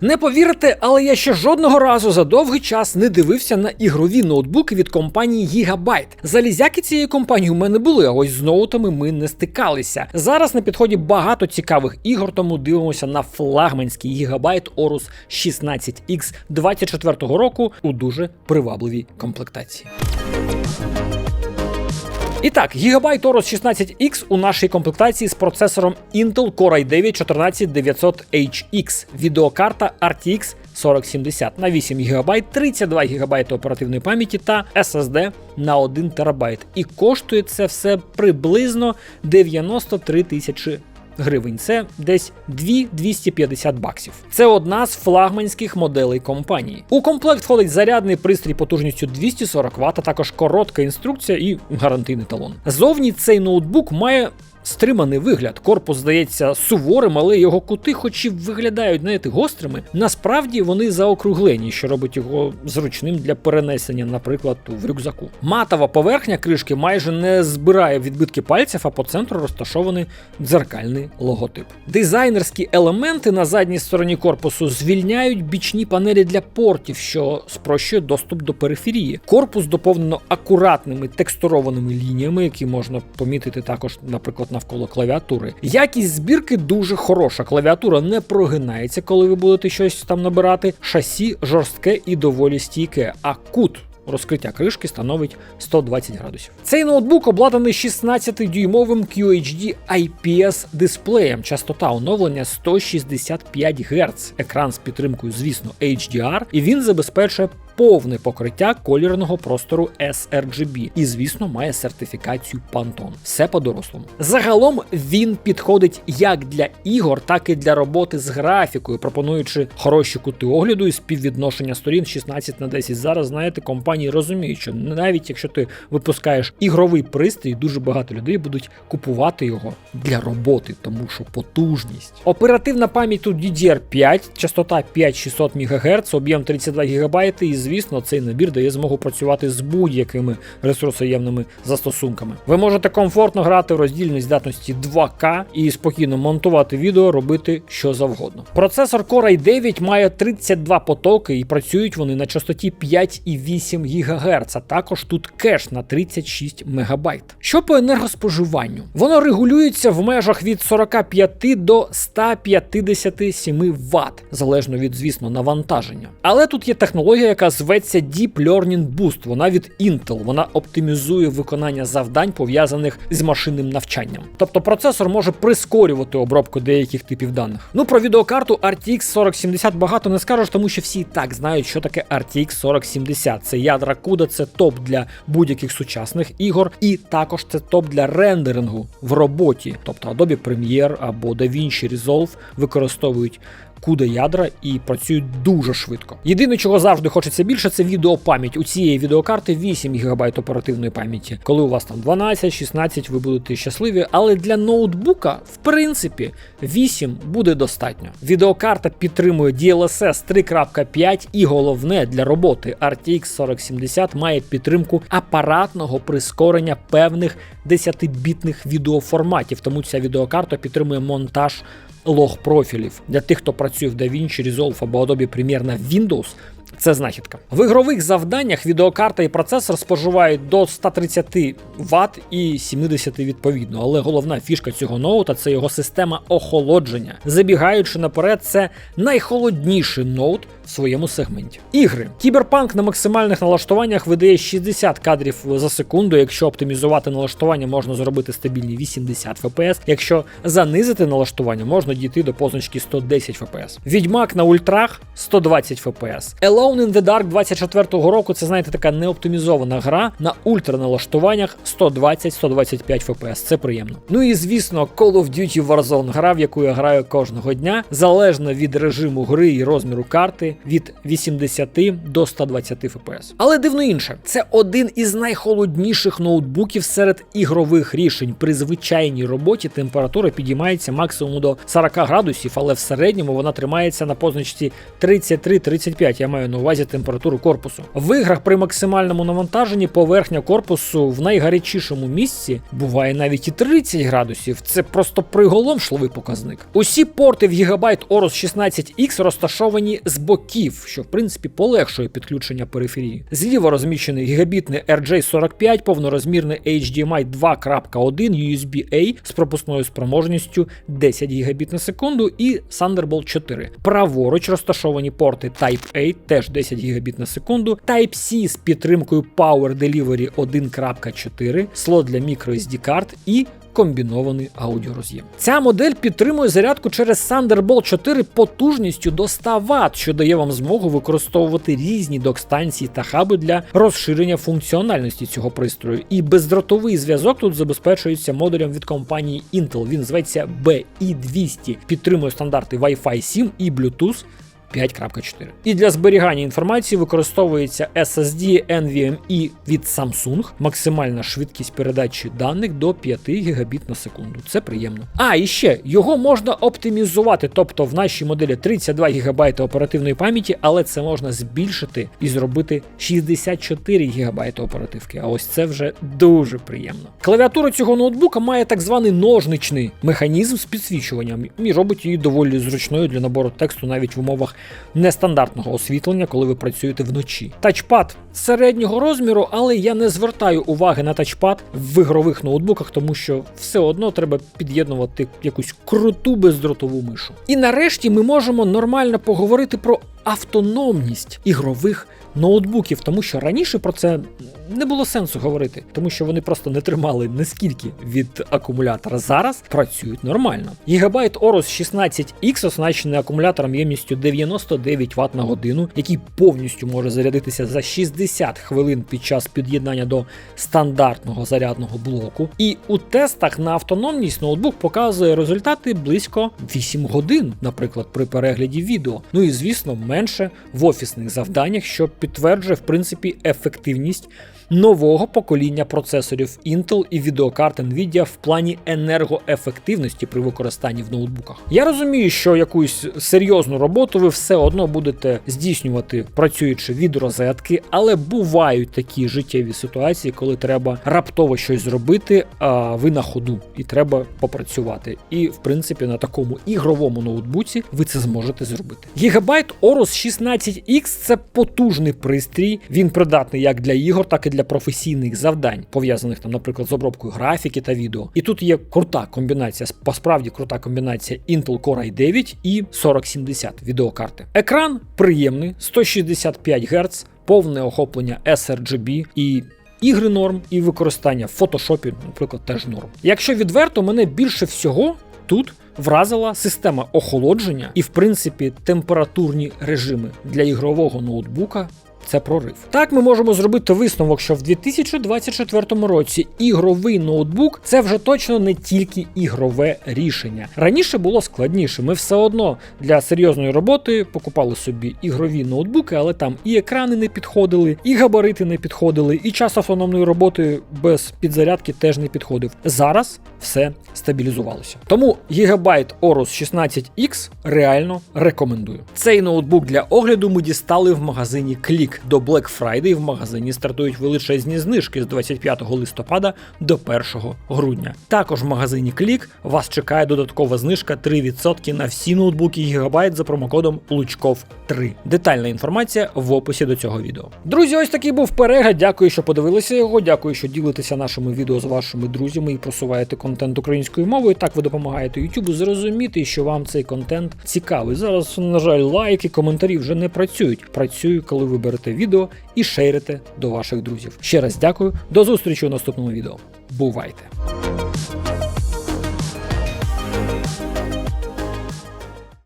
Не повірите, але я ще жодного разу за довгий час не дивився на ігрові ноутбуки від компанії Gigabyte. Залізяки цієї компанії у мене були, а ось з ноутами ми не стикалися. Зараз на підході багато цікавих ігор, тому дивимося на флагманський Gigabyte Aorus 16X 24-го року у дуже привабливій комплектації. І так, Gigabyte Aorus 16X у нашій комплектації з процесором Intel Core i9 14900HX, відеокарта RTX 4070 на 8 ГБ, 32 ГБ оперативної пам'яті та SSD на 1 ТБ. І коштує це все приблизно 93 тисячі гривень. Це десь 2-250 баксів. Це одна з флагманських моделей компанії. У комплект входить зарядний пристрій потужністю 240 Вт, а також коротка інструкція і гарантийний талон. Зовні цей ноутбук має. Стриманий вигляд, корпус здається суворим, але його кути, хоч і виглядають знаєте, гострими, насправді вони заокруглені, що робить його зручним для перенесення, наприклад, в рюкзаку. Матова поверхня кришки майже не збирає відбитки пальців, а по центру розташований дзеркальний логотип. Дизайнерські елементи на задній стороні корпусу звільняють бічні панелі для портів, що спрощує доступ до периферії. Корпус доповнено акуратними текстурованими лініями, які можна помітити також, наприклад, навколо клавіатури. Якість збірки дуже хороша. Клавіатура не прогинається, коли ви будете щось там набирати. Шасі жорстке і доволі стійке, а кут. Розкриття кришки становить 120 градусів. Цей ноутбук обладнаний 16-дюймовим QHD IPS дисплеєм, частота оновлення 165 Гц, екран з підтримкою, звісно, HDR, і він забезпечує повне покриття колірного простору sRGB і, звісно, має сертифікацію Pantone. Все по-дорослому. Загалом він підходить як для ігор, так і для роботи з графікою, пропонуючи хороші кути огляду і співвідношення сторін 16 на 10. Зараз знаєте, компанії розуміють, що навіть якщо ти випускаєш ігровий пристрій, дуже багато людей будуть купувати його для роботи, тому що потужність. Оперативна пам'ять тут DDR5, частота 5600 МГц, об'єм 32 ГБ і звісно, цей набір дає змогу працювати з будь-якими ресурсоємними застосунками. Ви можете комфортно грати в роздільній здатності 2К і спокійно монтувати відео, робити що завгодно. Процесор Core i9 має 32 потоки і працюють вони на частоті 5,8 ГГц, а також тут кеш на 36 МБ. Що по енергоспоживанню? Воно регулюється в межах від 45 до 157 Вт, залежно від, звісно, навантаження. Але тут є технологія, яка зветься Deep Learning Boost. Вона від Intel. Вона оптимізує виконання завдань, пов'язаних з машинним навчанням. Тобто процесор може прискорювати обробку деяких типів даних. Ну про відеокарту RTX 4070 багато не скажеш, тому що всі так знають, що таке RTX 4070. Це ядра CUDA, це топ для будь-яких сучасних ігор, і також це топ для рендерингу в роботі. Тобто Adobe Premiere або DaVinci Resolve використовують CUDA ядра і працюють дуже швидко. Єдине, чого завжди хочеться більше, це відеопам'ять. У цієї відеокарти 8 ГБ оперативної пам'яті. Коли у вас там 12-16, ви будете щасливі. Але для ноутбука, в принципі, 8 буде достатньо. Відеокарта підтримує DLSS 3.5 і головне для роботи RTX 4070 має підтримку апаратного прискорення певних 10-бітних відеоформатів. Тому ця відеокарта підтримує монтаж лог профілів для тих, хто працює в DaVinci Resolve або Adobe Premiere на Windows. Це знахідка. В ігрових завданнях відеокарта і процесор споживають до 130 Вт і 70 відповідно. Але головна фішка цього ноута це його система охолодження. Забігаючи наперед, це найхолодніший ноут в своєму сегменті. Ігри. Кіберпанк на максимальних налаштуваннях видає 60 кадрів за секунду. Якщо оптимізувати налаштування, можна зробити стабільні 80 фпс. Якщо занизити налаштування, можна дійти до позначки 110 фпс. Відьмак на ультрах 120 фпс. Alone in the Dark 24-го року це, знаєте, така неоптимізована гра на ультраналаштуваннях 120-125 фпс. Це приємно. Ну і звісно, Call of Duty Warzone, гра, в яку я граю кожного дня, залежно від режиму гри і розміру карти. від 80 до 120 FPS. Але дивно інше, це один із найхолодніших ноутбуків серед ігрових рішень. При звичайній роботі температура підіймається максимум до 40 градусів, але в середньому вона тримається на позначці 33-35. Я маю на увазі температуру корпусу. В іграх при максимальному навантаженні поверхня корпусу в найгарячішому місці буває навіть і 30 градусів. Це просто приголомшливий показник. Усі порти в Gigabyte Aorus 16X розташовані з боків, що в принципі полегшує підключення периферії. Зліва розміщений гігабітний RJ45, повнорозмірний HDMI 2.1 USB-A з пропускною спроможністю 10 гігабіт на секунду і Thunderbolt 4. Праворуч розташовані порти Type-A, теж 10 гігабіт на секунду, Type-C з підтримкою Power Delivery 1.4, слот для microSD карт і комбінований аудіороз'єм. Ця модель підтримує зарядку через Thunderbolt 4 потужністю до 100 Вт, що дає вам змогу використовувати різні док-станції та хаби для розширення функціональності цього пристрою. І бездротовий зв'язок тут забезпечується модулем від компанії Intel. Він зветься BI200, підтримує стандарти Wi-Fi 7 і Bluetooth 5.4. І для зберігання інформації використовується SSD NVMe від Samsung, максимальна швидкість передачі даних до 5 Гбіт на секунду. Це приємно. А, і ще його можна оптимізувати, тобто в нашій моделі 32 ГБ оперативної пам'яті, але це можна збільшити і зробити 64 ГБ оперативки. А ось це вже дуже приємно. Клавіатура цього ноутбука має так званий ножничний механізм з підсвічуванням і робить її доволі зручною для набору тексту навіть в умовах нестандартного освітлення, коли ви працюєте вночі. Тачпад середнього розміру, але я не звертаю уваги на тачпад в ігрових ноутбуках, тому що все одно треба під'єднувати якусь круту бездротову мишу. І нарешті ми можемо нормально поговорити про автономність ігрових ноутбуків, тому що раніше про це не було сенсу говорити, тому що вони просто не тримали наскільки від акумулятора. Зараз працюють нормально. Гігабайт Aorus 16X оснащений акумулятором ємністю 99 Вт на годину, який повністю може зарядитися за 60 хвилин під час під'єднання до стандартного зарядного блоку. І у тестах на автономність ноутбук показує результати близько 8 годин, наприклад, при перегляді відео. Ну і звісно, менше в офісних завданнях, що підтверджує в принципі ефективність нового покоління процесорів Intel і відеокарт Nvidia в плані енергоефективності при використанні в ноутбуках. Я розумію, що якусь серйозну роботу ви все одно будете здійснювати, працюючи від розетки, але бувають такі життєві ситуації, коли треба раптово щось зробити, а ви на ходу, і треба попрацювати. І в принципі на такому ігровому ноутбуці ви це зможете зробити. Gigabyte Aorus 16X це потужний пристрій. Він придатний як для ігор, так і для професійних завдань, пов'язаних там, наприклад, з обробкою графіки та відео. І тут є крута комбінація, посправді крута комбінація Intel Core i9 і 4070 відеокарти. Екран приємний, 165 Гц, повне охоплення sRGB і. Ігри норм і використання в фотошопі, наприклад, теж норм. Якщо відверто, мене більше всього тут вразила система охолодження і, в принципі, температурні режими для ігрового ноутбука. Це прорив. Так ми можемо зробити висновок, що в 2024 році ігровий ноутбук це вже точно не тільки ігрове рішення. Раніше було складніше. Ми все одно для серйозної роботи покупали собі ігрові ноутбуки, але там і екрани не підходили, і габарити не підходили, і час автономної роботи без підзарядки теж не підходив. Зараз все стабілізувалося. Тому Gigabyte Aorus 16X реально рекомендую. Цей ноутбук для огляду ми дістали в магазині Click до Black Friday в магазині стартують величезні знижки з 25 листопада до 1 грудня. Також в магазині Click вас чекає додаткова знижка 3% на всі ноутбуки Gigabyte за промокодом Лучков 3. Детальна інформація в описі до цього відео. Друзі, ось такий був перегляд. Дякую, що подивилися його. Дякую, що ділитеся нашими відео з вашими друзями і просуваєте контент українською мовою. Так ви допомагаєте YouTube зрозуміти, що вам цей контент цікавий. Зараз, на жаль, лайки, коментарі вже не працюють. Працюю, коли ви берете відео і шейрите до ваших друзів. Ще раз дякую, до зустрічі у наступному відео. Бувайте!